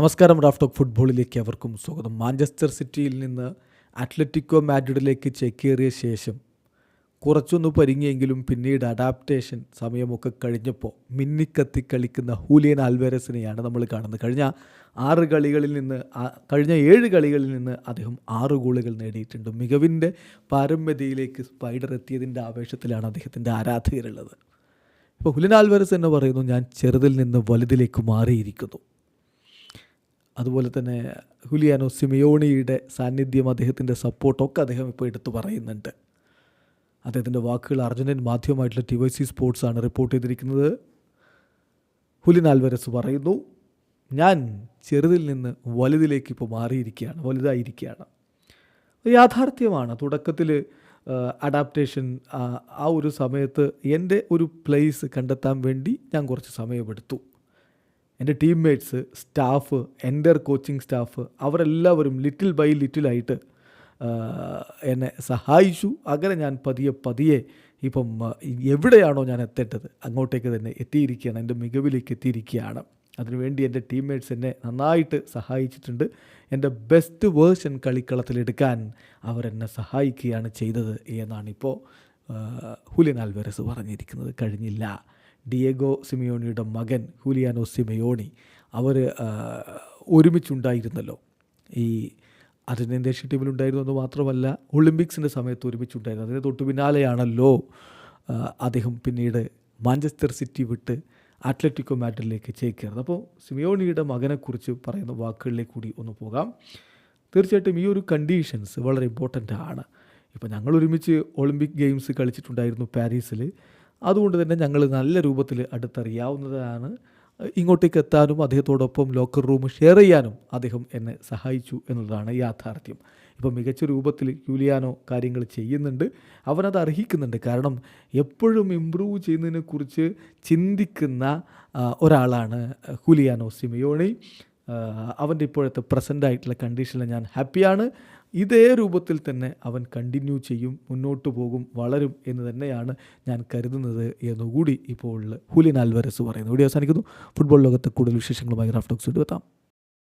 നമസ്കാരം റാഫ്റ്റോക്ക് ഫുട്ബോളിലേക്ക് അവർക്കും സ്വാഗതം. മാഞ്ചസ്റ്റർ സിറ്റിയിൽ നിന്ന് അത്ലറ്റിക്കോ മാഡ്രിഡിലേക്ക് ചെക്കേറിയ ശേഷം കുറച്ചൊന്ന് പരിങ്ങിയെങ്കിലും പിന്നീട് അഡാപ്റ്റേഷൻ സമയമൊക്കെ കഴിഞ്ഞപ്പോൾ മിന്നിക്കത്തി കളിക്കുന്ന ഹൂലിയൻ ആൽവേരസിനെയാണ് നമ്മൾ കാണുന്നത്. കഴിഞ്ഞ ആറ് കളികളിൽ നിന്ന് കഴിഞ്ഞ ഏഴ് കളികളിൽ നിന്ന് അദ്ദേഹം ആറ് ഗോളുകൾ നേടിയിട്ടുണ്ട്. മികവിന്റെ പാരമ്യതയിലേക്ക് സ്പൈഡർ എത്തിയതിന്റെ ആവേശത്തിലാണ് അദ്ദേഹത്തിന്റെ ആരാധകരുള്ളത്. ഇപ്പോൾ ഹുലിൻ ആൽവേരസ് എന്ന് പറയുന്നു ഞാൻ ചെറുതിൽ നിന്ന് വലുതിലേക്ക് മാറിയിരിക്കുന്നു. അതുപോലെ തന്നെ ഹുലിയാനോ സിമിയോണിയുടെ സാന്നിധ്യം അദ്ദേഹത്തിന്റെ സപ്പോർട്ടൊക്കെ അദ്ദേഹം ഇപ്പോൾ എടുത്തു പറയുന്നുണ്ട്. അദ്ദേഹത്തിന്റെ വാക്കുകൾ അർജന്റീൻ മാധ്യമമായിട്ടുള്ള ടി വൈ സി സ്പോർട്സ് ആണ് റിപ്പോർട്ട് ചെയ്തിരിക്കുന്നത്. ഹുലി ആൽവരസ് പറയുന്നു ഞാൻ ചെറുതിൽ നിന്ന് വലുതിലേക്ക് ഇപ്പോൾ മാറിയിരിക്കുകയാണ് വലുതായിരിക്കുകയാണ്. യാഥാർത്ഥ്യമാണ്. തുടക്കത്തിൽ അഡാപ്റ്റേഷൻ ആ ഒരു സമയത്ത് എന്റെ ഒരു പ്ലേസ് കണ്ടെത്താൻ വേണ്ടി ഞാൻ കുറച്ച് സമയമെടുത്തു. എന്റെ ടീംമേറ്റ്സ് സ്റ്റാഫ് എന്റെ കോച്ചിങ് സ്റ്റാഫ് അവരെല്ലാവരും ലിറ്റിൽ ബൈ ലിറ്റിലായിട്ട് എന്നെ സഹായിച്ചു. അങ്ങനെ ഞാൻ പതിയെ പതിയെ ഇപ്പം എവിടെയാണോ ഞാൻ എത്തേണ്ടത് അങ്ങോട്ടേക്ക് തന്നെ എത്തിയിരിക്കുകയാണ്. എന്റെ മികവിലേക്ക് എത്തിയിരിക്കുകയാണ്. അതിനുവേണ്ടി എന്റെ ടീംമേറ്റ്സ് എന്നെ നന്നായിട്ട് സഹായിച്ചിട്ടുണ്ട്. എന്റെ ബെസ്റ്റ് വേർഷൻ കളിക്കളത്തിലെടുക്കാൻ അവരെന്നെ സഹായിക്കുകയാണ് ചെയ്തത് എന്നാണിപ്പോൾ ഹുലിനാൽ വെറസ് പറഞ്ഞിരിക്കുന്നത്. കഴിഞ്ഞില്ല. ഡിയേഗോ സിമിയോണിയുടെ മകൻ ഹുലിയാനോ സിമിയോണി അവർ ഒരുമിച്ചുണ്ടായിരുന്നല്ലോ. ഈ അർജന്റീൻ ദേശീയ ടീമിലുണ്ടായിരുന്നു എന്ന് മാത്രമല്ല ഒളിമ്പിക്സിന്റെ സമയത്ത് ഒരുമിച്ചുണ്ടായിരുന്നു. അതിന് തൊട്ടു പിന്നാലെയാണല്ലോ അദ്ദേഹം പിന്നീട് മാഞ്ചസ്റ്റർ സിറ്റി വിട്ട് അത്ലറ്റിക്കോ മാഡ്രിഡിലേക്ക് ചേക്കേറുന്നത്. അപ്പോൾ സിമിയോണിയുടെ മകനെക്കുറിച്ച് പറയുന്ന വാക്കുകളിലേക്ക് കൂടി ഒന്ന് പോകാം. തീർച്ചയായിട്ടും ഈ ഒരു കണ്ടീഷൻസ് വളരെ ഇമ്പോർട്ടന്റ് ആണ്. ഇപ്പോൾ ഞങ്ങൾ ഒരുമിച്ച് ഒളിമ്പിക് ഗെയിംസ് കളിച്ചിട്ടുണ്ടായിരുന്നു പാരീസിൽ. അതുകൊണ്ട് തന്നെ ഞങ്ങൾ നല്ല രൂപത്തിൽ അടുത്തറിയാവുന്നതാണ്. ഇങ്ങോട്ടേക്ക് എത്താനും അദ്ദേഹത്തോടൊപ്പം ലോക്കർ റൂം ഷെയർ ചെയ്യാനും അദ്ദേഹം എന്നെ സഹായിച്ചു എന്നുള്ളതാണ് യാഥാർത്ഥ്യം. ഇപ്പോൾ മികച്ച രൂപത്തിൽ യൂലിയാനോ കാര്യങ്ങൾ ചെയ്യുന്നുണ്ട്. അവനത് അർഹിക്കുന്നുണ്ട്. കാരണം എപ്പോഴും ഇമ്പ്രൂവ് ചെയ്യുന്നതിനെക്കുറിച്ച് ചിന്തിക്കുന്ന ഒരാളാണ് ഹുലിയാനോ സിമിയോണി. അവന്റെ ഇപ്പോഴത്തെ പ്രസന്റ് ആയിട്ടുള്ള കണ്ടീഷനിൽ ഞാൻ ഹാപ്പിയാണ് ഇതേ രൂപത്തിൽ തന്നെ അവൻ കണ്ടിന്യൂ ചെയ്യും മുന്നോട്ട് പോകും വളരും എന്ന് തന്നെയാണ് ഞാൻ കരുതുന്നത് എന്നുകൂടി ഇപ്പോൾ ഹുലിൻ ആൽവരസ് പറയുന്നു. ഇവിടെ അവസാനിക്കുന്നു. ഫുട്ബോൾ ലോകത്തെ കൂടുതൽ വിശേഷങ്ങളുമായി റാഫ്റ്റോക്സ് എത്താം.